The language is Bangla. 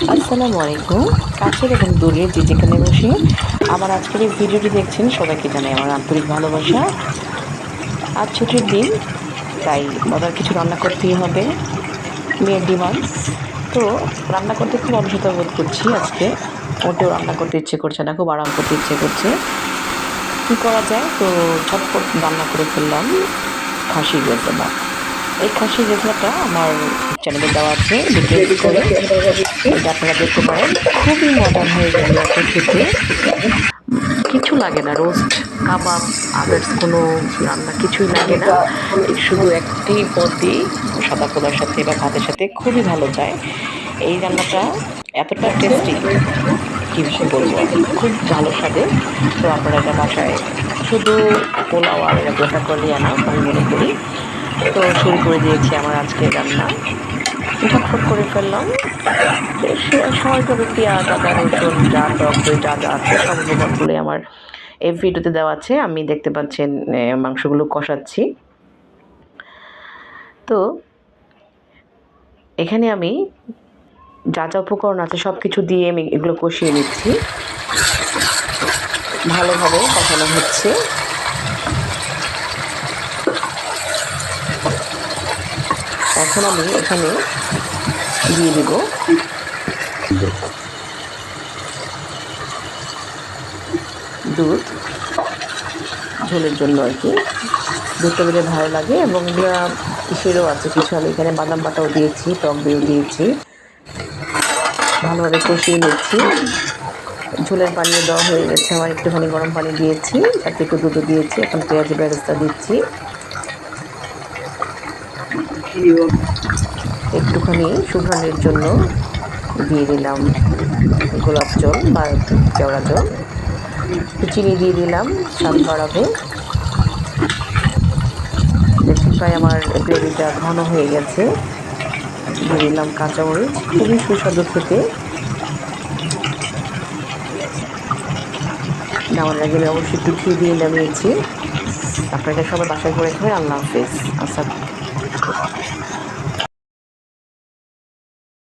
আসসালামু আলাইকুম। কাছের এবং দূরে যে যেখানে বসে। আমার আজকের এই ভিডিওটি দেখছেন সবাইকে জানাই আমার আন্তরিক ভালোবাসা। আজ ছুটির দিন, তাই মজার কিছু রান্না করতেই হবে। মেয়ের ডিমান্ড তো রান্না করতে খুব অলসতা বোধ করছি আজকে। মোটেও রান্না করতে ইচ্ছে করছে না, খুব আরাম করতে ইচ্ছে করছে। কী করা যায়? তো ঝটপট রান্না করে ফেললাম খাসি রেজালা এই খাসি রেজালাটা আমার চ্যানেলে দেওয়া আছে ডিটেলস করে। এটা আপনারা দেখতে পারেন। খুবই মডার্ন হয়ে গেল খেতে কিছু লাগে না রোস্ট কাবাব আদার্স কোনো রান্না কিছুই লাগে না। শুধু একটি পদ দিয়ে সাদা পোলার সাথে বা ভাতের সাথে খুবই ভালো যায়। এই রান্নাটা এতটা টেস্টি কী বলব খুব ভালো স্বাদে। তো আপনারা এটা বাসায় শুধু পোলাও আর এরকমটা করলে আনা আমি মনে করি। তো শুরু করে দিয়েছি আমার আজকে রান্না। ঝটফট করে ফেললাম। বেশ, সময় করে পেঁয়াজ, আদা, রসুন, যা টক দই, যা যা আছে সব উপকরণগুলোই আমার এই ভিডিওতে দেওয়া আছে। আমি দেখতে পাচ্ছেন মাংসগুলো কষাচ্ছি। তো এখানে আমি যা যা উপকরণ আছে সব কিছু দিয়ে আমি এগুলো কষিয়ে নিচ্ছি। ভালোভাবে কষানো হচ্ছে। এখন আমি এখানে দিয়ে দেব। দুধ, ঝোলের জন্য আর কি। দুধটা দিলে ভালো লাগে এবং ইসেরও আছে কিছু। আমি এখানে বাদাম বাটাও দিয়েছি, টক দিয়েও দিয়েছি। ভালোভাবে কষিয়ে নিচ্ছি। ঝোলের পানি দেওয়া হয়ে গেছে। আমার একটুখানি গরম পানি দিয়েছি। সাথে একটু দুধও দিয়েছি। এখন পেঁয়াজের ব্যবস্থা দিচ্ছি। একটুখানি সুঘ্রাণের জন্য দিয়ে দিলাম গোলাপ জল বা কেওড়া জল। চিনি দিয়ে দিলাম স্বাদ বাড়াবে। দেখুন প্রায় আমার গ্রেভিটা ঘন হয়ে গেছে। দিয়ে দিলাম কাঁচামরিচ, খুবই সুস্বাদু খেতে। নামানোর আগে আমি অবশ্যই ঘি দিয়ে নামিয়েছি আপনারা সবাই বাসায় করে খাবেন আল্লাহ হাফিজ। Thank you for